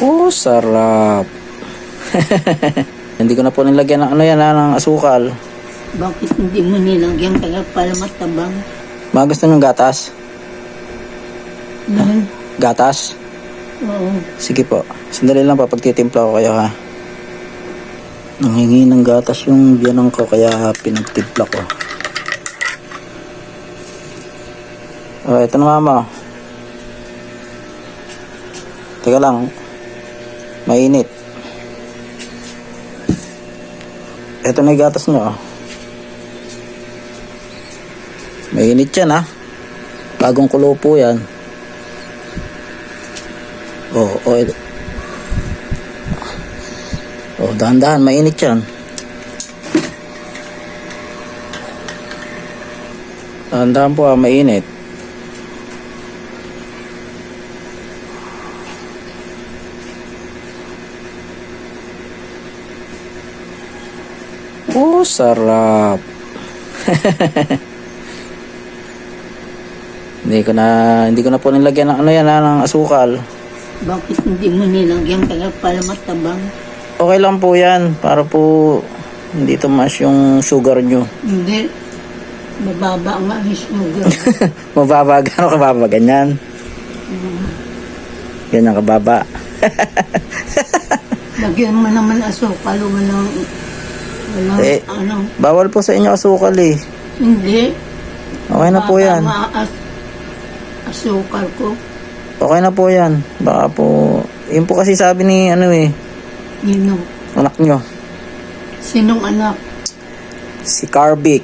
Oh, sarap. Hindi ko na po nilagyan ng ano yan ha, ng asukal. Bakit hindi mo nilagyan kaya pala matabang? Mga gusto niyong gatas? Dahil, Gatas? oo. Sige po. Sandali lang po pagtitimpla ko kayo ha. Nangingi ng gatas yung biyanang ko kaya pinagtimpla ko. Oh, ito na mama. Teka lang. Mainit. Ito na yung gatas nyo. oh. Mainit yan ha. Bagong kulo po yan. Oh, oh, ito. Oh, dahan-dahan, mainit yan. Dahan-dahan po ah, mainit. Oh, sarap. hindi ko na hindi ko na po nilagyan ng ano yan ha, ng asukal. Bakit hindi mo nilagyan kaya pala matabang? Okay lang po yan para po hindi tumaas yung sugar nyo. Hindi. Mababa nga ang sugar. Mababa, gano'n kababa? Ganyan. Ganyan kababa. Lagyan mo naman asukal, walang, walang, Eh. ano, Bawal po sa inyo asukal eh. hindi. Okay na po yan. Asukal ko. Okay na po yan. Baka po, yun po kasi sabi ni ano eh, o. anak nyo, Sinong anak? si Carbic.